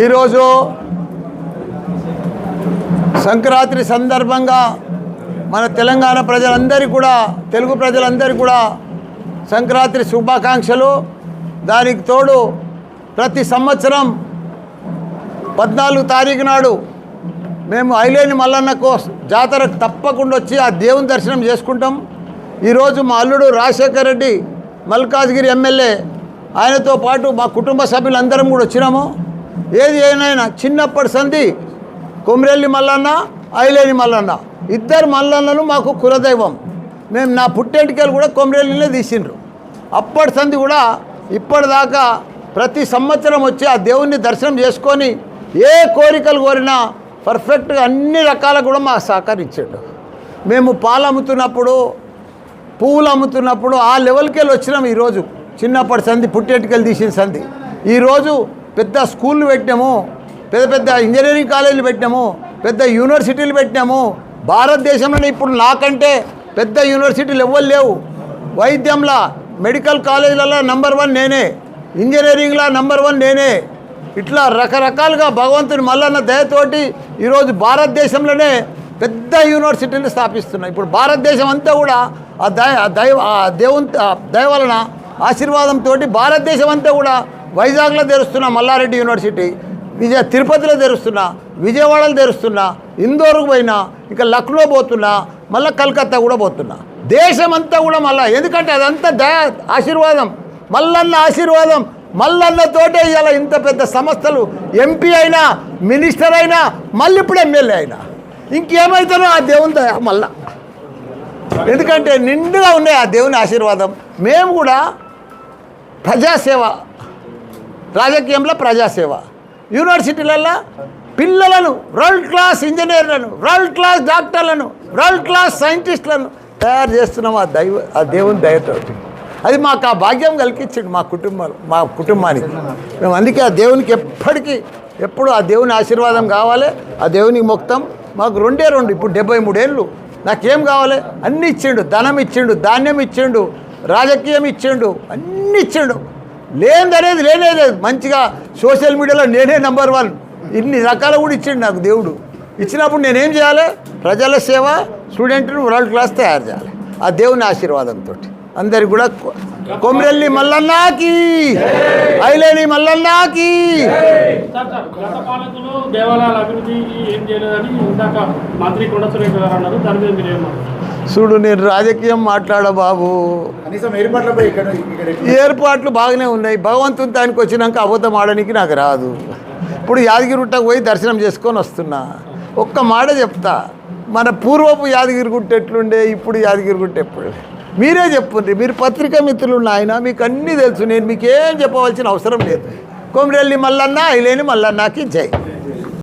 ఈరోజు సంక్రాంతి సందర్భంగా మన తెలంగాణ ప్రజలందరికీ కూడా తెలుగు ప్రజలందరికీ కూడా సంక్రాంతి శుభాకాంక్షలు. దానికి తోడు ప్రతి సంవత్సరం పద్నాలుగు తారీఖు నాడు మేము ఐలేని మల్లన్నకు జాతరకు తప్పకుండా వచ్చి ఆ దేవుని దర్శనం చేసుకుంటాం. ఈరోజు మా అల్లుడు రాజశేఖర్ రెడ్డి మల్కాజ్గిరి ఎమ్మెల్యే ఆయనతో పాటు మా కుటుంబ సభ్యులందరం కూడా వచ్చినాము. ఏది ఏనైనా చిన్నప్పటి సంధి కొమ్రెల్లి మల్లన్న ఐలేని మల్లన్న. ఇద్దరు మల్లన్నలు మాకు కులదైవం. మేము నా పుట్టెంటికలు కూడా కొమ్రెల్లినే తీసిండ్రు. అప్పటి సంధి కూడా ఇప్పటిదాకా ప్రతి సంవత్సరం వచ్చి ఆ దేవుణ్ణి దర్శనం చేసుకొని ఏ కోరికలు కోరినా పర్ఫెక్ట్గా అన్ని రకాల కూడా మాకు సహకరించాడు. మేము పాలు అమ్ముతున్నప్పుడు పువ్వులు అమ్ముతున్నప్పుడు ఆ లెవెల్కి వెళ్ళి వచ్చినాం ఈరోజు. చిన్నప్పటి సంధి పుట్టెట్టుకెళ్ళి తీసిన సంధి. ఈరోజు పెద్ద స్కూళ్ళు పెట్టినాము పెద్ద పెద్ద ఇంజనీరింగ్ కాలేజీలు పెట్టినాము పెద్ద యూనివర్సిటీలు పెట్టినాము. భారతదేశంలో ఇప్పుడు నాకంటే పెద్ద యూనివర్సిటీలు ఎవ్వరు లేవు. వైద్యంలో మెడికల్ కాలేజీలలో నంబర్ వన్ నేనే. ఇంజనీరింగ్లో నంబర్ వన్ నేనే. ఇట్లా రకరకాలుగా భగవంతుని మల్లన్న దయతోటి ఈరోజు భారతదేశంలోనే పెద్ద యూనివర్సిటీని స్థాపిస్తున్నాయి. ఇప్పుడు భారతదేశం అంతా కూడా ఆ దయ ఆ దైవ ఆ దేవుని దయ వలన ఆశీర్వాదంతో భారతదేశం అంతా కూడా వైజాగ్లో తెరుస్తున్నా మల్లారెడ్డి యూనివర్సిటీ విజయ తిరుపతిలో తెరుస్తున్నా విజయవాడలో తెరుస్తున్నా ఇందోరుకు పోయినా ఇక లక్నో పోతున్నా మళ్ళీ కలకత్తా కూడా పోతున్నా. దేశమంతా కూడా మళ్ళా ఎందుకంటే అదంతా దయ ఆశీర్వాదం. మల్లన్న ఆశీర్వాదం మల్లన్నతోటే ఇవాళ ఇంత పెద్ద సంస్థలు ఎంపీ అయినా మినిస్టర్ అయినా మళ్ళీ ఇప్పుడు ఎమ్మెల్యే అయినా. ఇంకేమైతానో ఆ దేవుని దయ మళ్ళా. ఎందుకంటే నిండుగా ఉన్నాయి ఆ దేవుని ఆశీర్వాదం. మేము కూడా ప్రజాసేవ రాజకీయంలో ప్రజాసేవ. యూనివర్సిటీలలో పిల్లలను వరల్డ్ క్లాస్ ఇంజనీర్లను వరల్డ్ క్లాస్ డాక్టర్లను వరల్డ్ క్లాస్ సైంటిస్టులను తయారు చేస్తున్నాం ఆ దైవ ఆ దేవుని దయతోటి అది మాకు ఆ భాగ్యం కలిగించండి మా కుటుంబాలు మా కుటుంబానికి. మేము అందుకే ఆ దేవునికి ఎప్పటికీ ఎప్పుడు ఆ దేవుని ఆశీర్వాదం కావాలి ఆ దేవునికి మొత్తం మాకు రెండే రెండు ఇప్పుడు డెబ్బై మూడేళ్ళు. నాకేం కావాలి? అన్నీ ఇచ్చిండు ధనం ఇచ్చిండు ధాన్యం ఇచ్చిండు రాజకీయం ఇచ్చిండు అన్నీ ఇచ్చిండు. లేనిదనేది లేనే లేదు. మంచిగా సోషల్ మీడియాలో నేనే నెంబర్ వన్. ఇన్ని రకాలు కూడా ఇచ్చిండు నాకు దేవుడు. ఇచ్చినప్పుడు నేనేం చేయాలి? ప్రజల సేవ స్టూడెంట్ను వరల్డ్ క్లాస్ తయారు చేయాలి. ఆ దేవుని ఆశీర్వాదంతో. అందరికి కూడా కొమిరెల్లి మల్లన్నాకి. ఐలేని మల్లన్నాకి. సార్ సార్ గత పాలకులు దేవాలయాల అభివృద్ధికి ఏం చేయలేదని ఇందాక మంత్రి కొండ సురేఖ గారు అన్నారు. దాని మీద మీరు ఏమన్నారు చూడు నేను రాజకీయం మాట్లాడ బాబు. ఏర్పాట్లు బాగానే ఉన్నాయి. భగవంతుని దానికి వచ్చినాక అబద్ధం ఆడడానికి నాకు రాదు. ఇప్పుడు యాదగిరిగుట్టకు పోయి దర్శనం చేసుకొని వస్తున్నా. ఒక్క మాట చెప్తా. మన పూర్వపు యాదగిరిగుట్ట ఎట్లుండే? ఇప్పుడు యాదగిరిగుట్ట ఎప్పుడు? మీరే చెప్పుండ్రి. మీరు పత్రికా మిత్రులు నాయన మీకు అన్నీ తెలుసు. నేను మీకేం చెప్పవలసిన అవసరం లేదు. కొమిరెల్లి మల్లన్న ఐలేని మల్లన్నకి జై.